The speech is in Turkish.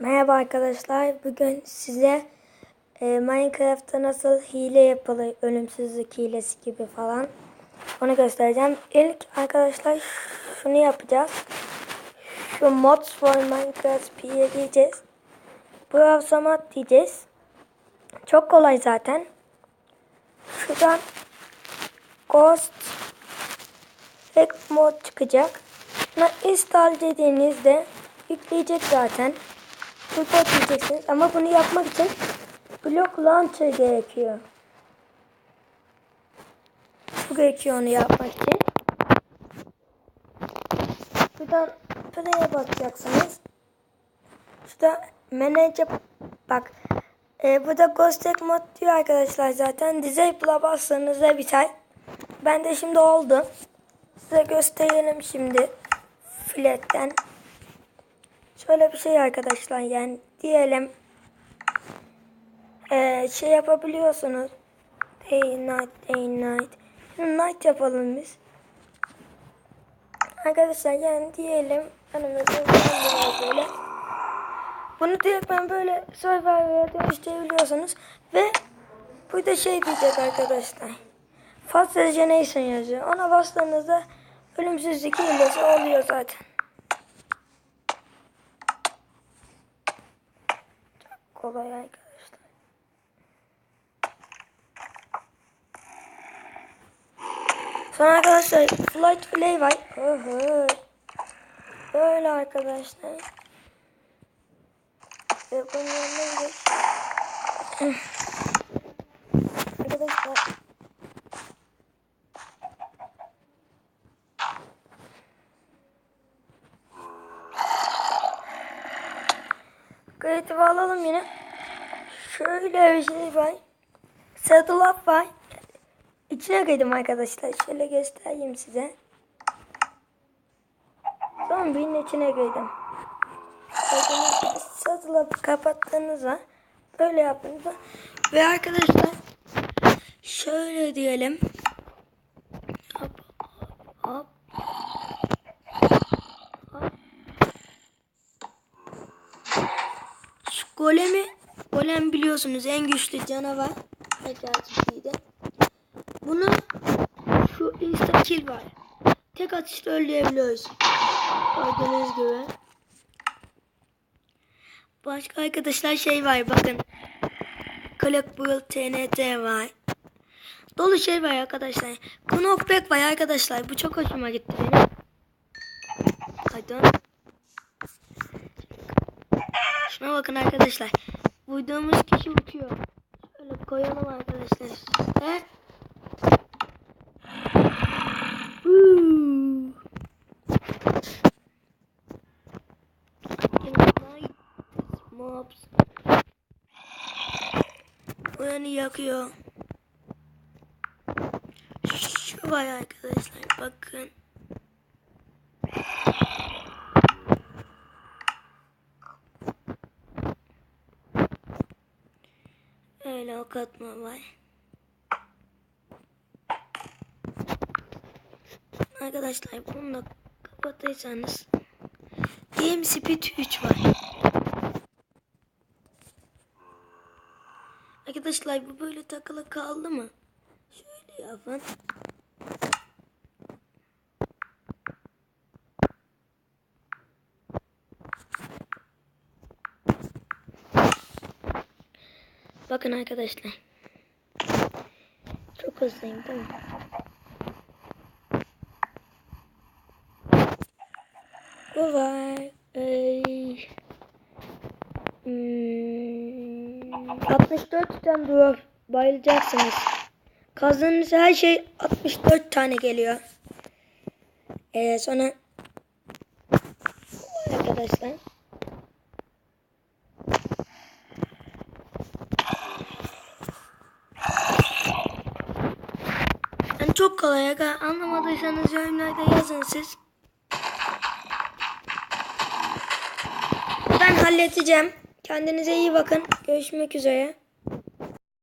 Merhaba arkadaşlar. Bugün size e, Minecraft'ta nasıl hile yapılır, ölümsüzlük hilesi gibi falan onu göstereceğim. İlk arkadaşlar şunu yapacağız. Şu mods for Minecraft P'ye diyeceğiz. Browse mod diyeceğiz. Çok kolay zaten. Şuradan Ghost Hack mod çıkacak. Buna install dediğinizde yükleyecek zaten. Import diyeceksiniz ama bunu yapmak için Block Launcher gerekiyor. Bu gerekiyor onu yapmak için. Buradan play'e basacaksınız. Şurada manage bak e, burada Ghost Hack mod diyor arkadaşlar zaten. Disable'a bastığınızda biter. Ben de şimdi oldu. Size gösterelim şimdi flat'ten. Şöyle bir şey arkadaşlar yani diyelim eee, şey yapabiliyorsunuz. Day night day night. Night yapalım biz. Arkadaşlar yani diyelim biraz böyle. Bunu direkt ben böyle Survivor'a dönüştürebiliyorsunuz. Ve burada şey diyecek arkadaşlar. Fast Regeneration yazıyor. Ona bastığınızda ölümsüzlük hilesi oluyor zaten. Kolay arkadaşlar. Sonra arkadaşlar Flight Play var. Böyle arkadaşlar. Ve bunun yanına. Arkadaşlar Creative alalım yine. Şöyle bir şey var. Saddle up var. İçine kaydım arkadaşlar. Şöyle göstereyim size. Zombinin içine gibi Saddle up'ı kapattığınızda böyle yaptığınızda ve arkadaşlar şöyle diyelim. Golemi, golem biliyorsunuz en güçlü canavar. Tekrar de. Bunu şu insta kill var. Tek atışta öldürebiliyoruz. Gördüğünüz gibi. Başka arkadaşlar şey var bakın. Collectible TNT var. Dolu şey var arkadaşlar. Knockback var arkadaşlar. Bu çok hoşuma gitti benim. Pardon. Şuna bakın arkadaşlar. Vurduğumuz kişi uçuyor. Şöyle koyalım arkadaşlar. He? Mobs. Buranı yakıyor. Şu var arkadaşlar bakın. Ok atma var. Arkadaşlar bunu da kapatırsanız Game Speed 3 var. Arkadaşlar bu böyle takılı kaldı mı? Şöyle yapın. Bakın arkadaşlar. Çok hızlıyım değil mi? Bu var. Hmm, 64 tane duvar. Bayılacaksınız. Kazdığınız her şey 64 tane geliyor. Ee, sonra arkadaşlar. Çok kolay. Eğer Anlamadıysanız yorumlarda yazın siz. Ben halledeceğim. Kendinize iyi bakın. Görüşmek üzere.